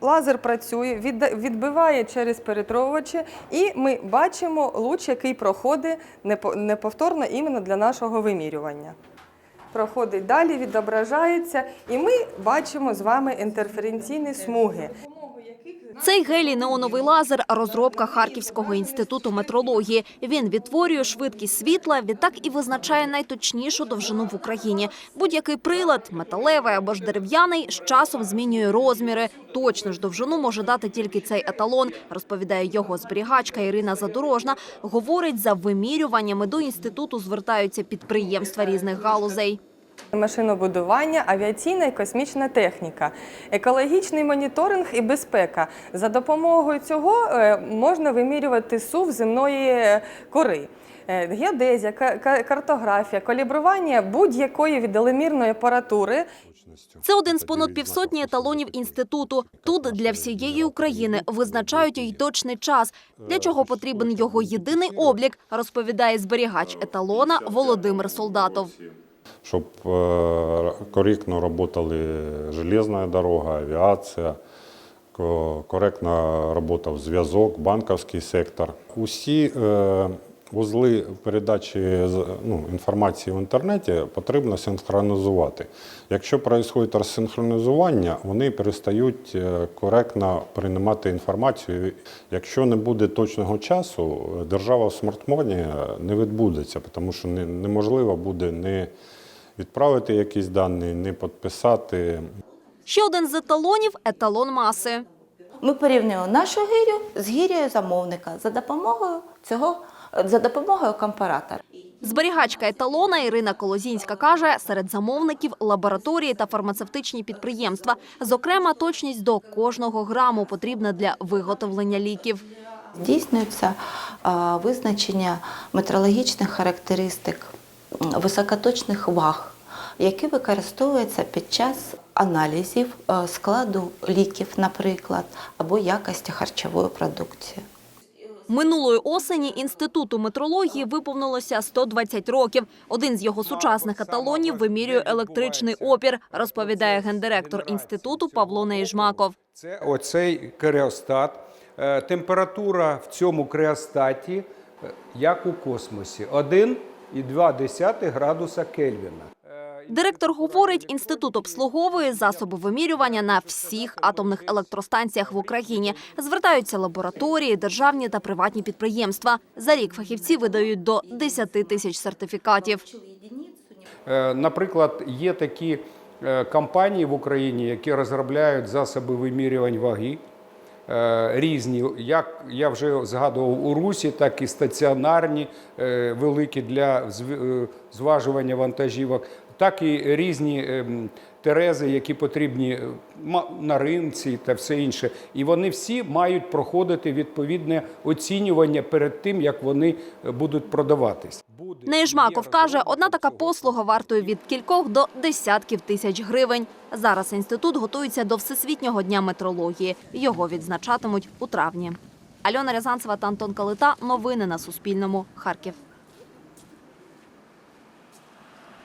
лазер працює, відбиває через перетровувачі, і ми бачимо луч, який проходить неповторно іменно для нашого вимірювання. Проходить далі, відображається, і ми бачимо з вами інтерференційні смуги. Цей гелій-неоновий лазер – розробка Харківського інституту метрології. Він відтворює швидкість світла, відтак і визначає найточнішу довжину в Україні. Будь-який прилад, металевий або ж дерев'яний, з часом змінює розміри. Точну ж довжину може дати тільки цей еталон, розповідає його зберігачка Ірина Задорожна. Говорить, за вимірюваннями до інституту звертаються підприємства різних галузей. Машинобудування, авіаційна і космічна техніка, екологічний моніторинг і безпека. За допомогою цього е, можна вимірювати сув земної кори. Е, Геодезія, ка- ка- картографія, калібрування будь-якої віддаленомірної апаратури. Це один з понад півсотні еталонів інституту. Тут для всієї України визначають й точний час, для чого потрібен його єдиний облік, розповідає зберігач еталона Володимир Солдатов. Щоб е, коректно работали железная дорога, авіація, ко- коректно работав зв'язок, банківський сектор. Усі е, вузли передачі ну, інформації в інтернеті потрібно синхронізувати. Якщо відбувається розсинхронізування, вони перестають е, коректно приймати інформацію. Якщо не буде точного часу, держава в смартфоні не відбудеться, тому що неможливо буде не відправити якісь дані, не підписати. Ще один з еталонів – еталон маси. Ми порівнюємо нашу гирю з гір'єю замовника за допомогою цього за допомогою компаратора. Зберігачка еталона Ірина Колозінська каже, серед замовників – лабораторії та фармацевтичні підприємства. Зокрема, точність до кожного граму потрібна для виготовлення ліків. Здійснюється визначення метрологічних характеристик високоточних ваг, які використовуються під час аналізів е, складу ліків, наприклад, або якості харчової продукції. Минулої осені Інституту метрології виповнилося 120 років. Один з його сучасних еталонів вимірює електричний опір, розповідає гендиректор інституту Павло Нейжмаков. Це оцей креостат. Е, Температура в цьому креостаті, е, як у космосі, 1,2 градуса Кельвіна. Директор говорить, інститут обслуговує засоби вимірювання на всіх атомних електростанціях в Україні. Звертаються лабораторії, державні та приватні підприємства. За рік фахівці видають до 10 тисяч сертифікатів. Е, Наприклад, є такі е, компанії в Україні, які розробляють засоби вимірювань ваги. Е, Різні, як я вже згадував у Русі, так і стаціонарні, е, великі для е, зважування вантажівок, так і різні ем, терези, які потрібні е, на ринці та все інше. І вони всі мають проходити відповідне оцінювання перед тим, як вони е, будуть продаватись. Нейжмаков каже, одна така послуга вартує від кількох до десятків тисяч гривень. Зараз інститут готується до Всесвітнього дня метрології. Його відзначатимуть у травні. Альона Рязанцева та Антон Калита. Новини на Суспільному. Харків.